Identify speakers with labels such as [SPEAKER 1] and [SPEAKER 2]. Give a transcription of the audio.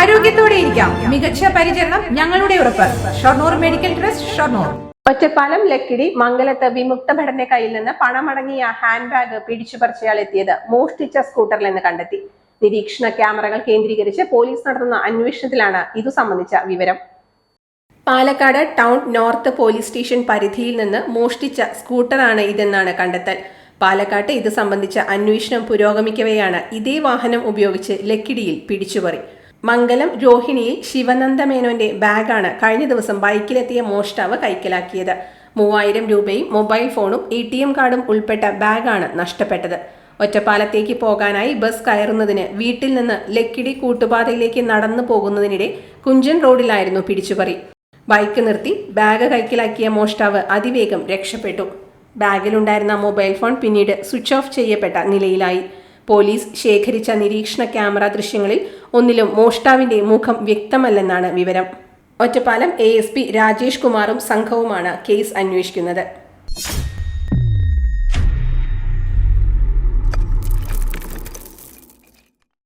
[SPEAKER 1] ആരോഗ്യത്തോടെ ഇരിക്കാം. മികച്ച പരിചരണം ഞങ്ങളുടെ ഉറപ്പ്. Shoranur medical trust Shoranur.
[SPEAKER 2] Ottapalam Lakkidi മംഗലത്ത് വിമുക്ത ഭടന്റെ കയ്യിൽ നിന്ന് പണമടങ്ങിയ ഹാൻഡ് ബാഗ് പിടിച്ചുപറിച്ചയാൾ എത്തിയത് മോഷ്ടിച്ച സ്കൂട്ടറിൽ നിന്ന് കണ്ടെത്തി. നിരീക്ഷണ ക്യാമറകൾ കേന്ദ്രീകരിച്ച് പോലീസ് നടത്തുന്ന അന്വേഷണത്തിലാണ് ഇതു സംബന്ധിച്ച വിവരം. Palakkad town north police station പരിധിയിൽ നിന്ന് മോഷ്ടിച്ച സ്കൂട്ടറാണ് ഇതെന്നാണ് കണ്ടെത്തൽ. പാലക്കാട്ട് ഇത് സംബന്ധിച്ച അന്വേഷണം പുരോഗമിക്കവെയാണ് ഇതേ വാഹനം ഉപയോഗിച്ച് ലക്കിടിയിൽ പിടിച്ചുപറി. മംഗലം രോഹിണിയിൽ ശിവനന്ദ മേനോന്റെ ബാഗാണ് കഴിഞ്ഞ ദിവസം ബൈക്കിലെത്തിയ മോഷ്ടാവ് കൈക്കലാക്കിയത്. മൂവായിരം രൂപയും മൊബൈൽ ഫോണും എ ടി എം കാർഡും ഉൾപ്പെട്ട ബാഗാണ് നഷ്ടപ്പെട്ടത്. ഒറ്റപ്പാലത്തേക്ക് പോകാനായി ബസ് കയറുന്നതിന് വീട്ടിൽ നിന്ന് ലക്കിടി കൂട്ടുപാതയിലേക്ക് നടന്നു പോകുന്നതിനിടെ കുഞ്ചൻ റോഡിലായിരുന്നു പിടിച്ചുപറി. ബൈക്ക് നിർത്തി ബാഗ് കൈക്കലാക്കിയ മോഷ്ടാവ് അതിവേഗം രക്ഷപ്പെട്ടു. ബാഗിലുണ്ടായിരുന്ന മൊബൈൽ ഫോൺ പിന്നീട് സ്വിച്ച് ഓഫ് ചെയ്യപ്പെട്ട നിലയിലായി. പോലീസ് ശേഖരിച്ച നിരീക്ഷണ ക്യാമറ ദൃശ്യങ്ങളിൽ ഒന്നിലും മോഷ്ടാവിന്റെ മുഖം വ്യക്തമല്ലെന്നാണ് വിവരം. ഒറ്റപ്പാലം എ രാജേഷ് കുമാറും സംഘവുമാണ് കേസ് അന്വേഷിക്കുന്നത്.